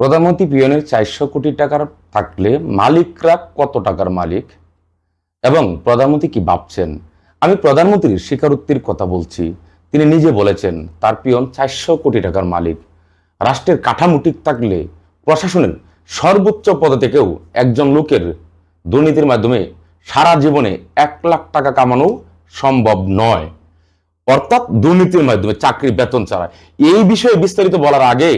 প্রধানমন্ত্রী পিয়নের চারশো কোটি টাকার থাকলে মালিকরা কত টাকার মালিক? এবং প্রধানমন্ত্রী কি ভাবছেন? আমি প্রধানমন্ত্রীর স্বীকারোক্তির কথা বলছি। তিনি নিজে বলেছেন, তার পিয়ন চারশো কোটি টাকার মালিক। রাষ্ট্রের কাঠামো ঠিক থাকলে প্রশাসনের সর্বোচ্চ পদে থেকেও একজন লোকের দুর্নীতির মাধ্যমে সারা জীবনে এক লাখ টাকা কামানো সম্ভব নয়। অর্থাৎ দুর্নীতির মাধ্যমে চাকরি বেতন ছাড়া। এই বিষয়ে বিস্তারিত বলার আগে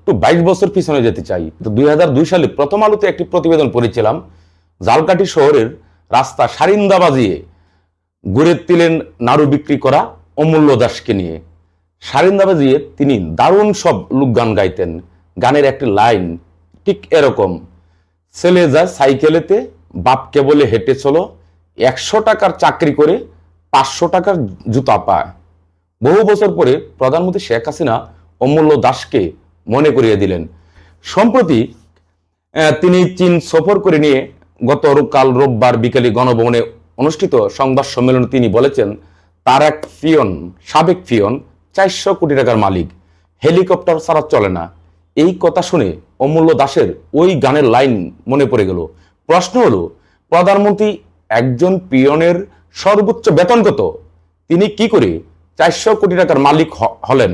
একটু বাইশ বছর পিছনে যেতে চাই। দুই দুই সালে প্রথম আলোতে একটি প্রতিবেদন পড়েছিলাম, জালকাঠি শহরের রাস্তা সারিন্দা বাজিয়ে গড়ে তিলেন নাড়ু বিক্রি করা অমূল্য দাসকে নিয়ে। সারিন্দা বাজিয়ে তিনি দারুণ সব লোকগান গাইতেন। গানের একটি লাইন, ঠিক এরকম, ছেলে যায় সাইকেলেতে, বাপকে বলে হেঁটে চলো, একশো টাকার চাকরি করে পাঁচশো টাকার জুতা পায়। বহু বছর পরে প্রধানমন্ত্রী শেখ হাসিনা অমূল্য দাসকে মনে করিয়ে দিলেন। সম্প্রতি তিনি চীন সফর করে নিয়ে গত কাল রোববার বিকেলে গণভবনে অনুষ্ঠিত সংবাদ সম্মেলনে তিনি বলেছেন তার এক ফিয়ন, সাবেক ফিয়ন, চারশো কোটি টাকার মালিক, হেলিকপ্টার ছাড়া চলে না। এই কথা শুনে অমূল্য দাসের ওই গানের লাইন মনে পড়ে গেল। প্রশ্ন হলো, প্রধানমন্ত্রী একজন পিয়নের সর্বোচ্চ বেতন কত? তিনি কি করে চারশো কোটি টাকার মালিক হলেন?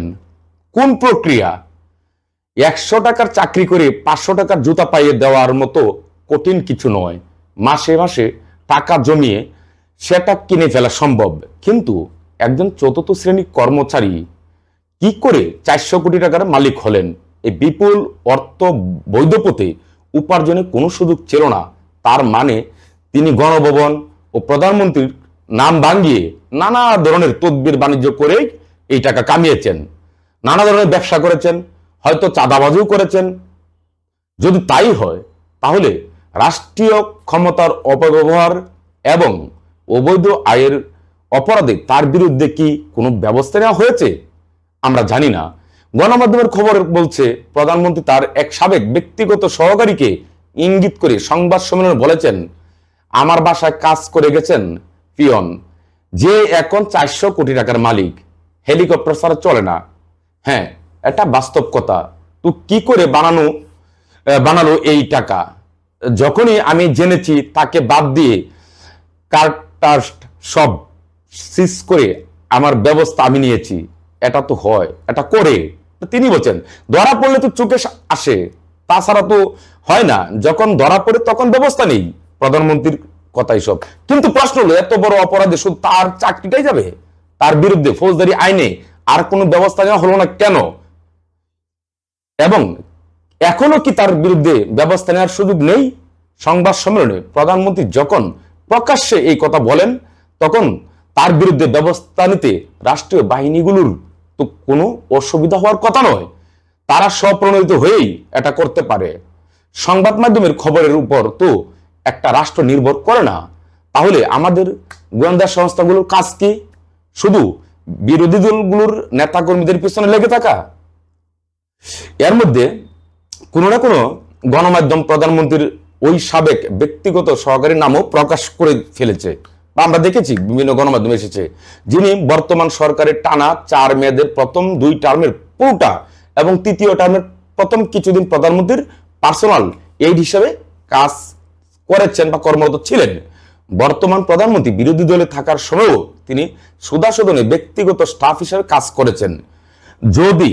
কোন প্রক্রিয়া? একশো টাকার চাকরি করে পাঁচশো টাকার জুতা পাইয়ে দেওয়ার মতো কঠিন কিছু নয়। মাসে মাসে টাকা জমিয়ে সেটা কিনে ফেলা সম্ভব। কিন্তু একজন চতুর্থ শ্রেণির কর্মচারী কি করে চারশো কোটি টাকার মালিক হলেন? এই বিপুল অর্থ বৈধ উপার্জনে কোনো সুযোগ ছিল না। তার মানে তিনি গণভবন ও প্রধানমন্ত্রীর নাম ভাঙ্গিয়ে নানা ধরনের তদবির বাণিজ্য করে এই টাকা কামিয়েছেন। নানা ধরনের ব্যবসা করেছেন। হয়তো চাঁদাবাজিও করেছেন। যদি তাই হয়, তাহলে রাষ্ট্রীয় ক্ষমতার অপব্যবহার এবং অবৈধ আয়ের অপরাধে তার বিরুদ্ধে কি কোনো ব্যবস্থা নেওয়া হয়েছে? আমরা জানি না। গণমাধ্যমের খবর বলছে, প্রধানমন্ত্রী তার এক সাবেক ব্যক্তিগত সহকারীকে ইঙ্গিত করে সংবাদ সম্মেলনে বলেছেন, আমার বাসায় কাজ করে গেছেন পিয়ন। যে এখন চারশো কোটি টাকার মালিক, হেলিকপ্টার ছাড়া চলে না। হ্যাঁ এটা বাস্তব কথা তো কি করে বানানো বানালো এই টাকা? যখনই আমি জেনেছি, তাকে বাদ দিয়ে কার্টার সব সিজ করে আমার ব্যবস্থা আমি নিয়েছি। এটা তো হয়, এটা করে। তিনি বলছেন, ধরা পড়লে তো চোখে আসে। তাছাড়া তো হয় না, যখন ধরা পড়ে তখন ব্যবস্থা নেই। প্রধানমন্ত্রীর কথাই সব। কিন্তু প্রশ্ন হলো, এত বড় অপরাধে শুধু তার চাকরিটাই যাবে? তার বিরুদ্ধে ফৌজদারি আইনে আর কোনো ব্যবস্থা নেওয়া হলো না কেন? এবং এখনও কি তার বিরুদ্ধে ব্যবস্থা নেওয়ার সুযোগ নেই? সংবাদ সম্মেলনে প্রধানমন্ত্রী যখন প্রকাশ্যে এই কথা বলেন, তখন তার বিরুদ্ধে ব্যবস্থা নিতে রাষ্ট্রীয় বাহিনীগুলোর তো কোনো অসুবিধা হওয়ার কথা নয়। তারা স্বপ্রণোদিত হয়েই এটা করতে পারে। সংবাদ মাধ্যমের খবরের উপর তো একটা রাষ্ট্র নির্ভর করে না। তাহলে আমাদের গোয়েন্দা সংস্থাগুলোর কাজ কি? শুধু বিরোধী দলগুলোর নেতাকর্মীদের পিছনে লেগে থাকা? এর মধ্যে কোনো না কোনো গণমাধ্যম প্রধানমন্ত্রীর ওই সাবেক ব্যক্তিগত সহকারী নামও প্রকাশ করে ফেলেছে আমরা দেখেছি, বিভিন্ন গণমাধ্যম এসেছে। যিনি বর্তমান সরকারের টানা চার মেয়াদের প্রথম দুই টার্মের পুরোটা এবং তৃতীয় টার্মের প্রথম কিছুদিন প্রধানমন্ত্রীর পার্সোনাল এইড হিসাবে কাজ করেছেন বা কর্মরত ছিলেন। বর্তমান প্রধানমন্ত্রী বিরোধী দলে থাকার সময়ও তিনি সুদাসদনে ব্যক্তিগত স্টাফ হিসাবে কাজ করেছেন। যদি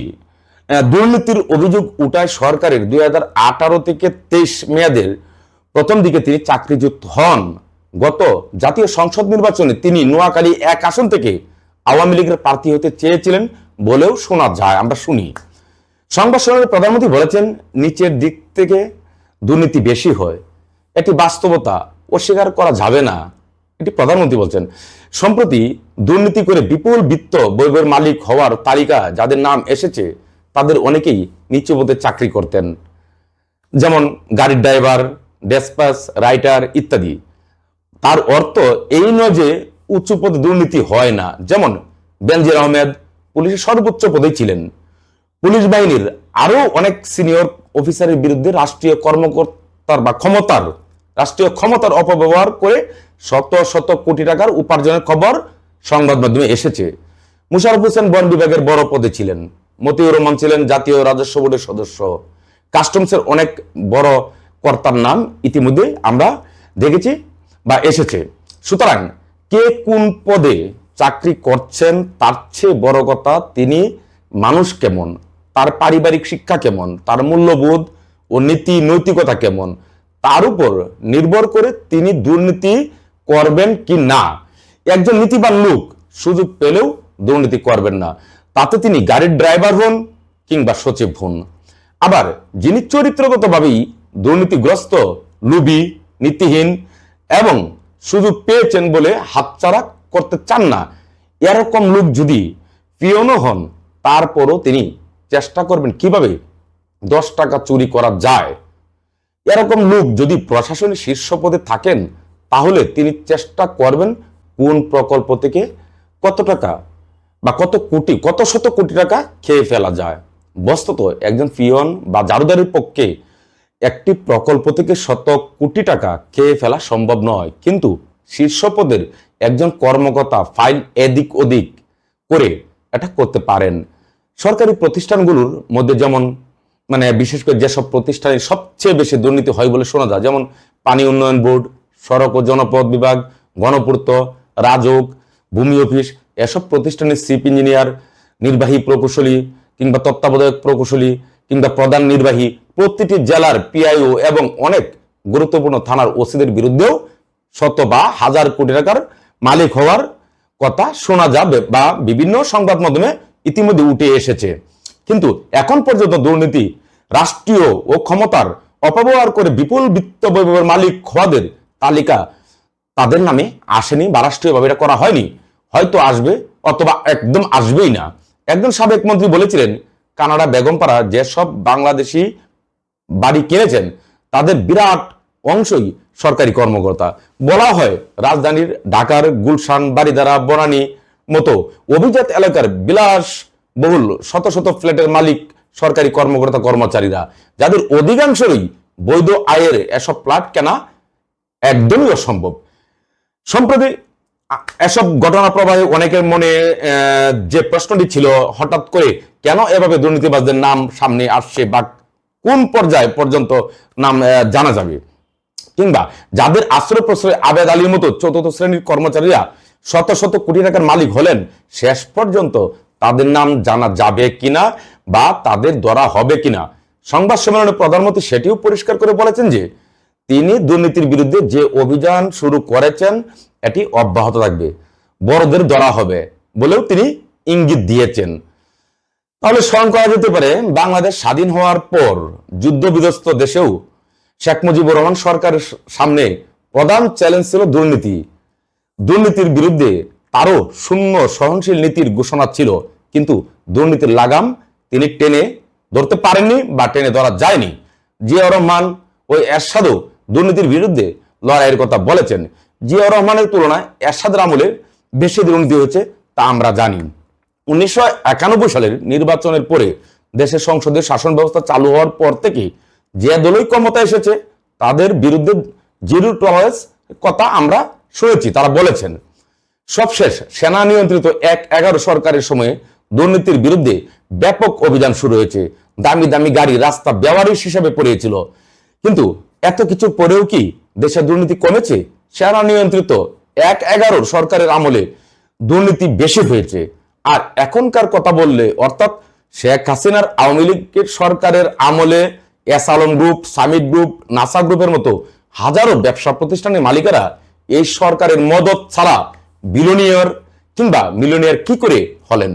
দুর্নীতির অভিযোগ উঠায় সরকারের দুই হাজার আঠারো থেকে তেইশ মেয়াদের প্রথম দিকে তিনি চাকরিচ্যুত হন। গত জাতীয় সংসদ নির্বাচনে তিনি নোয়াখালী এক আসন থেকে আওয়ামী লীগের প্রার্থী হতে চেয়েছিলেন বলেও শোনা যায়, আমরা শুনি। সংবাদ সম্মেলনে প্রধানমন্ত্রী বলেছেন, নিচের দিক থেকে দুর্নীতি বেশি হয়। এটি বাস্তবতা, অস্বীকার করা যাবে না। এটি প্রধানমন্ত্রী বলছেন, সম্প্রতি দুর্নীতি করে বিপুল বিত্ত বৈবের মালিক হওয়ার তালিকা যাদের নাম এসেছে তাদের অনেকেই নিচু পদে চাকরি করতেন। যেমন গাড়ির ড্রাইভার, ডেসপাস, রাইটার ইত্যাদি। তার অর্থ এই নয় যে উচ্চ পদে দুর্নীতি হয় না। যেমন বেনজির আহমেদ পুলিশের সর্বোচ্চ পদেই ছিলেন। পুলিশ বাহিনীর আরও অনেক সিনিয়র অফিসারের বিরুদ্ধে রাষ্ট্রীয় কর্মকর্তার বা ক্ষমতার, রাষ্ট্রীয় ক্ষমতার অপব্যবহার করে শত শত কোটি টাকার উপার্জনের খবর সংবাদ মাধ্যমে এসেছে। মুশারফ হোসেন বন বিভাগের বড় পদে ছিলেন। মতিউর রহমান ছিলেন জাতীয় রাজস্ব বোর্ডের সদস্য। কাস্টমসের অনেক বড় কর্তার নাম ইতিমধ্যে আমরা দেখেছি বা এসেছে। সুতরাং কে কোন পদে চাকরি করছেন, তার চেয়ে বড় কথা তিনি মানুষ কেমন, তার পারিবারিক শিক্ষা কেমন, তার মূল্যবোধ ও নীতি নৈতিকতা কেমন, তার উপর নির্ভর করে তিনি দুর্নীতি করবেন কি না। একজন নীতিবান লোক সুযোগ পেলেও দুর্নীতি করবেন না। তাতে তিনি গাড়ির ড্রাইভার হন কিংবা সচিব হন। আবার যিনি চরিত্রগতভাবেই দুর্নীতিগ্রস্ত, লুবি, নীতিহীন এবং সুযোগ পেয়েছেন বলে হাতছাড়া করতে চান না, এরকম লোক যদি পিয়নও হন, তারপরও তিনি চেষ্টা করবেন কীভাবে দশ টাকা চুরি করা যায়। এরকম লোক যদি প্রশাসনের শীর্ষ পদে থাকেন, তাহলে তিনি চেষ্টা করবেন কোন প্রকল্প থেকে কত টাকা বা কত কোটি, কত শত কোটি টাকা খেয়ে ফেলা যায়। বস্তুত একজন পিয়ন বা জারুদারের পক্ষে একটি প্রকল্প থেকে শত কোটি টাকা খেয়ে ফেলা সম্ভব নয়। কিন্তু শীর্ষ পদের একজন কর্মকর্তা ফাইল এদিক ওদিক করে এটা করতে পারেন। সরকারি প্রতিষ্ঠানগুলোর মধ্যে যেমন মানে বিশেষ করে যেসব প্রতিষ্ঠানে সবচেয়ে বেশি দুর্নীতি হয় বলে শোনা যায়, যেমন পানি উন্নয়ন বোর্ড, সড়ক ও জনপথ বিভাগ, গণপূর্ত রাজক ভূমি অফিস এসব প্রতিষ্ঠানের চিফ ইঞ্জিনিয়ার, নির্বাহী প্রকৌশলী কিংবা তত্ত্বাবধায়ক প্রকৌশলী কিংবা প্রধান নির্বাহী প্রতিটি জেলার পিআইও এবং অনেক গুরুত্বপূর্ণ থানার ওসিদের বিরুদ্ধেও শত বা হাজার কোটি টাকার মালিক হওয়ার কথা শোনা যাবে বা বিভিন্ন সংবাদ মাধ্যমে ইতিমধ্যে উঠে এসেছে। কিন্তু এখন পর্যন্ত দুর্নীতি, রাষ্ট্রীয় ও ক্ষমতার অপব্যবহার করে বিপুল বিত্ত বৈভবের মালিক হওয়াদের তালিকা তাদের নামে আসেনি বা রাষ্ট্রীয়ভাবে এটা করা হয়নি। হয়তো আসবে অথবা একদম আসবেই না। একজন সাবেক মন্ত্রী বলেছিলেন, কানাডা বেগমপাড়া যেসব বাংলাদেশি বাড়ি কিনেছেন, তাদের বিরাট অংশই সরকারি কর্মকর্তা। বলা হয় রাজধানীর ঢাকার গুলশান বাড়িধারা বনানী মতো অভিজাত এলাকার বিলাস বহুল শত শত ফ্ল্যাটের মালিক সরকারি কর্মকর্তা কর্মচারীরা, যাদের অধিকাংশই বৈধ আয়ের এসব ফ্ল্যাট কেনা একদমই অসম্ভব। সম্প্রতি এসব ঘটনা প্রবাহে অনেকের মনে যে প্রশ্নটি ছিল, হঠাৎ করে কেন এভাবে দুর্নীতিবাজদের নাম সামনে আসছে বা কোন পর্যায়ে পর্যন্ত নাম জানা যাবে? কিংবা যাদের আশ্রয় প্রশ্রয় আবেদ আলীর মতো চতুর্থ শ্রেণির কর্মচারীরা শত শত কোটি টাকার মালিক হলেন, শেষ পর্যন্ত তাদের নাম জানা যাবে কিনা বা তাদের ধরা হবে কিনা? সংবাদ সম্মেলনে প্রধানমন্ত্রী সেটিও পরিষ্কার করে বলেছেন যে, তিনি দুর্নীতির বিরুদ্ধে যে অভিযান শুরু করেছেন এটি অব্যাহত থাকবে। বড়দের ধরা হবে বলেও তিনি ইঙ্গিত দিয়েছেন। তাহলে স্মরণ করা যেতে পারে, বাংলাদেশ স্বাধীন হওয়ার পর যুদ্ধ বিধ্বস্ত দেশেও শেখ মুজিবুর রহমান সরকারের সামনে প্রধান চ্যালেঞ্জ ছিল দুর্নীতি। দুর্নীতির বিরুদ্ধে তারও শূন্য সহনশীল নীতির ঘোষণা ছিল, কিন্তু দুর্নীতির লাগাম তিনি টেনে ধরতে পারেননি বা টেনে ধরা যায়নি। জিয়া রহমান ওই এরশাদও দুর্নীতির বিরুদ্ধে লড়াইয়ের কথা বলেছেন। জিয়া রহমানের তুলনায় এরশাদ আমলে বেশি দুর্নীতি হয়েছে তা আমরা জানি। উনিশশো একানব্বই সালের নির্বাচনের পরে দেশের সংসদে শাসন ব্যবস্থা চালু হওয়ার পর থেকে যে দলই ক্ষমতা এসেছে, তাদের বিরুদ্ধে জিরো টলারেন্স কথা আমরা শুনেছি, তারা বলেছেন। সবশেষ সেনা নিয়ন্ত্রিত এক এগারো সরকারের সময়ে দুর্নীতির বিরুদ্ধে ব্যাপক অভিযান শুরু হয়েছে। দামি দামি গাড়ি, রাস্তা ব্যবহারিক হিসাবে পড়িয়েছিল। কিন্তু এত কিছু পরেও কি দেশে দুর্নীতি কমেছে? সেনা নিয়ন্ত্রিত এক এগারো সরকারের আমলে দুর্নীতি বেশি হয়েছে। আর এখনকার কথা বললে, অর্থাৎ শেখ হাসিনার আওয়ামী লীগের সরকারের আমলে S Alam group Summit group, Nasa গ্রুপের মতো হাজারো ব্যবসা প্রতিষ্ঠানের মালিকেরা এই সরকারের মদত ছাড়া বিলোনিয়র কিংবা মিলিয়নিয়ার কি করে হলেন?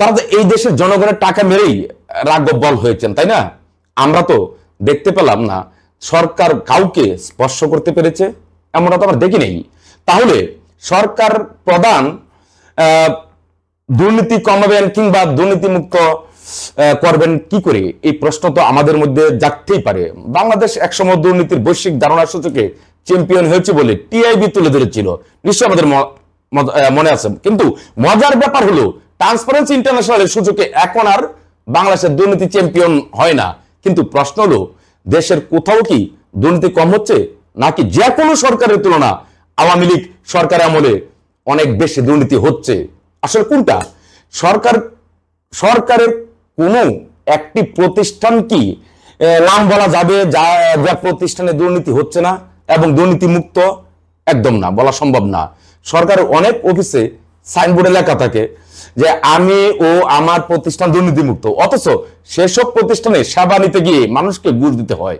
তারা এই দেশের জনগণের টাকা মেরেই রাগব বল হয়েছেন, তাই না? আমরা তো দেখতে পেলাম না, সরকার কাউকে স্পর্শ করতে পেরেছে এমনটা তো আমরা দেখি নেই। তাহলে সরকার প্রধান দুর্নীতি কমাবেন কিংবা দুর্নীতি মুক্ত করবেন কি করে? এই প্রশ্ন তো আমাদের মধ্যে জাগতেই পারে। বাংলাদেশ একসময় দুর্নীতির বৈশ্বিক ধারণার সূচকে চ্যাম্পিয়ন হয়েছে বলে টিআইবি তুলে ধরেছিল। নিশ্চয় আমাদের মনে আছে। কিন্তু মজার ব্যাপার হলো ট্রান্সপারেন্সি ইন্টারন্যাশনালের সূচকে এখন আর বাংলাদেশের দুর্নীতি চ্যাম্পিয়ন হয় না। কিন্তু প্রশ্ন হলো, দেশের কোথাও কি দুর্নীতি কম হচ্ছে? নাকি যে কোনো সরকারের তুলনা আওয়ামী লীগ সরকার আমলে অনেক বেশি দুর্নীতি হচ্ছে? আসলে কোনটা? সরকার, সরকারের কোনো একটি প্রতিষ্ঠান কি নাম বলা যাবে যা যা প্রতিষ্ঠানে দুর্নীতি হচ্ছে না এবং দুর্নীতি মুক্ত একদম না, বলা সম্ভব না। সরকারের অনেক অফিসে সাইনবোর্ডে লেখা থাকে যে, আমি ও আমার প্রতিষ্ঠান দুর্নীতিমুক্ত। অথচ সেসব প্রতিষ্ঠানে সেবা নিতে গিয়ে মানুষকে ঘুষ দিতে হয়।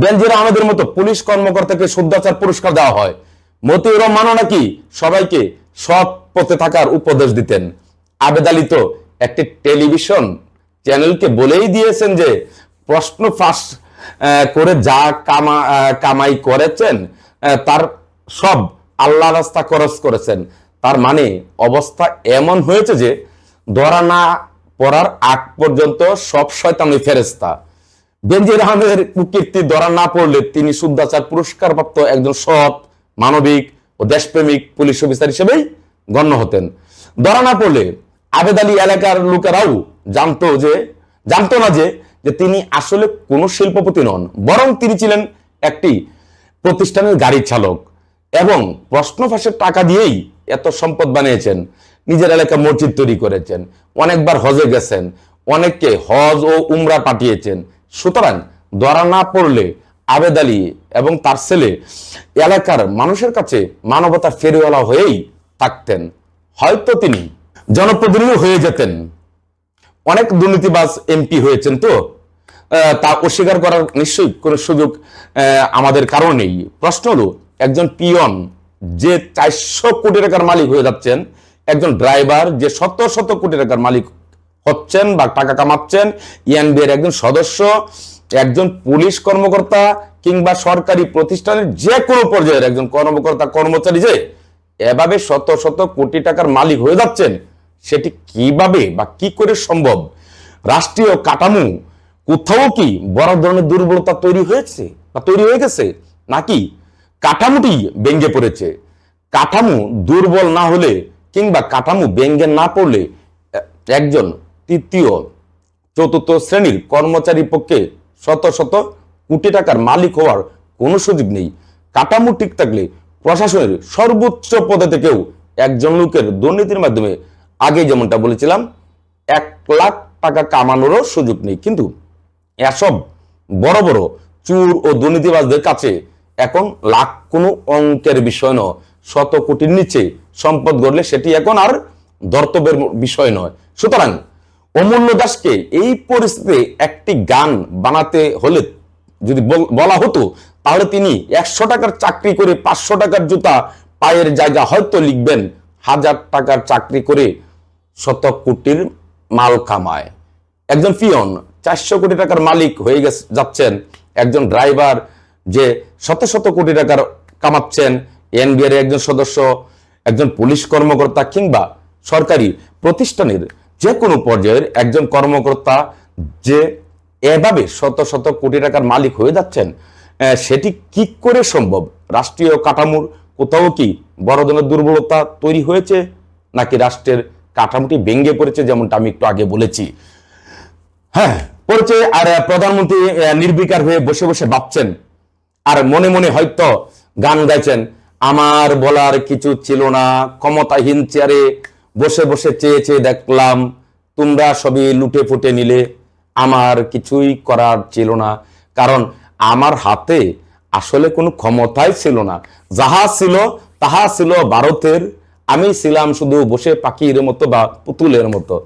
বেনজির আহমেদের মতো পুলিশ কর্মকর্তাকে শুদ্ধাচার পুরস্কার দেওয়া হয়। মতিউর রহমানও নাকি সবাইকে সৎ পথে থাকার উপদেশ দিতেন। আবেদ আলী তো একটি টেলিভিশন চ্যানেলকে বলেই দিয়েছেন যে, প্রশ্ন ফাঁস করে যা কামা কামাই করেছেন তার সব আল্লাহ রাস্তা খরচ করেছেন। তার মানে অবস্থা এমন হয়েছে যে, ধরা না পড়ার আগ পর্যন্ত সব শয়তানি ফেরেস্তা বেনজির আহমেদের কুকীর্তি ধরা না পড়লে তিনি শুদ্ধাচার পুরস্কার প্রাপ্ত একজন সৎ, মানবিক ও দেশপ্রেমিক পুলিশ অফিসার হিসেবেই গণ্য হতেন। ধরা না পড়লে আবেদ আলী এলাকার লোকেরাও জানতো যে, জানতো না যে যে তিনি আসলে কোনো শিল্পপতি নন, বরং তিনি ছিলেন একটি প্রতিষ্ঠানের গাড়ি চালক এবং প্রশ্ন ফাঁসের টাকা দিয়েই এত সম্পদ বানিয়েছেন। নিজের এলাকা মসজিদ তৈরি করেছেন, অনেকবার হজে গেছেন, অনেককে হজ ও উমরা পাঠিয়েছেন সুতরাং ধরা না পড়লে আবেদ আলী এবং তার ছেলে এলাকার মানুষের কাছে মানবতার ফেরিওয়ালা হয়েই থাকতেন। হয়তো তিনি জনপ্রতিনিধি হয়ে যেতেন। অনেক দুর্নীতিবাজ এমপি হয়েছেন তো। তা অস্বীকার করার নিশ্চয়ই কোনো সুযোগ আমাদের কারণ নেই। প্রশ্ন হলো, একজন পিয়ন যে চারশো কোটি টাকার মালিক হয়ে যাচ্ছেন, একজন ড্রাইভার যে শত শত কোটি টাকার মালিক হচ্ছেন বা টাকা কামাচ্ছেন ইএনবি এর একজন সদস্য, একজন পুলিশ কর্মকর্তা কিংবা সরকারি প্রতিষ্ঠানের যে কোনো পর্যায়ের একজন কর্মকর্তা, কর্মচারী যে এভাবে শত শত কোটি টাকার মালিক হয়ে যাচ্ছেন, সেটি কীভাবে বা কি করে সম্ভব? রাষ্ট্রীয় কাঠামো কোথাও কি বড় ধরনের দুর্বলতা তৈরি হয়েছে বা তৈরি হয়ে গেছে? নাকি কাঠামোটি ভেঙে পড়েছে? কাঠামো দুর্বল না হলে কিংবা কাঠামো ভেঙে না পড়লে একজন তৃতীয়, চতুর্থ শ্রেণির কর্মচারীর পক্ষে শত শত কোটি টাকার মালিক হওয়ার কোনো সুযোগ নেই। কাঠামো ঠিক থাকলে প্রশাসনের সর্বোচ্চ পদে থেকেও একজন লোকের দুর্নীতির মাধ্যমে আগে যেমনটা বলেছিলাম, এক লাখ টাকা কামানোরও সুযোগ নেই। কিন্তু এসব বড় বড় চুর ও দুর্নীতিবাজদের কাছে এখন লাখ কোনো অঙ্কের বিষয় নয়, শত কোটির নিচে সম্পদ গড়লে সেটি এখন আর দর্তব্যের বিষয় নয়। সুতরাং অমূল্য দাসকে এই পরিস্থিতিতে একটি গান বানাতে হলে যদি বল- হতো, তাহলে তিনি একশো টাকার চাকরি করে পাঁচশো টাকার জুতা পায়ের জায়গা হয়তো লিখবেন, হাজার টাকার চাকরি করে শত কোটির মাল কামায়। একজন পিয়ন, চারশো কোটি টাকার মালিক হয়ে গেছে, যাচ্ছেন। একজন ড্রাইভার যে শত শত কোটি টাকার কামাচ্ছেন। এনবিআর একজন সদস্য, একজন পুলিশ কর্মকর্তা কিংবা সরকারি প্রতিষ্ঠানের যে কোনো পর্যায়ের একজন কর্মকর্তা যে এভাবে শত শত কোটি টাকার মালিক হয়ে যাচ্ছেন সেটি কি করে সম্ভব? রাষ্ট্রীয় কাঠামোর কোথাও কি বড় ধরনের দুর্বলতা তৈরি হয়েছে? নাকি রাষ্ট্রের কাঠামোটি ভেঙে পড়েছে যেমনটা আমি একটু আগে বলেছি? হ্যাঁ পড়েছে আর প্রধানমন্ত্রী নির্বিকার হয়ে বসে বসে ভাবছেন। আর মনে মনে হয়তো গান গাইছেন, আমার বলার কিছু ছিল না, ক্ষমতাহীন চেয়ারে বসে বসে চেয়ে চেয়ে দেখলাম, তোমরা সবই লুটে ফুটে নিলে। আমার কিছুই করার ছিল না। কারণ আমার হাতে আসলে কোনো ক্ষমতাই ছিল না। যাহা ছিল, তাহা ছিল ভারতের। আমি ছিলাম শুধু বসে পাখির মতো বা পুতুলের মতো।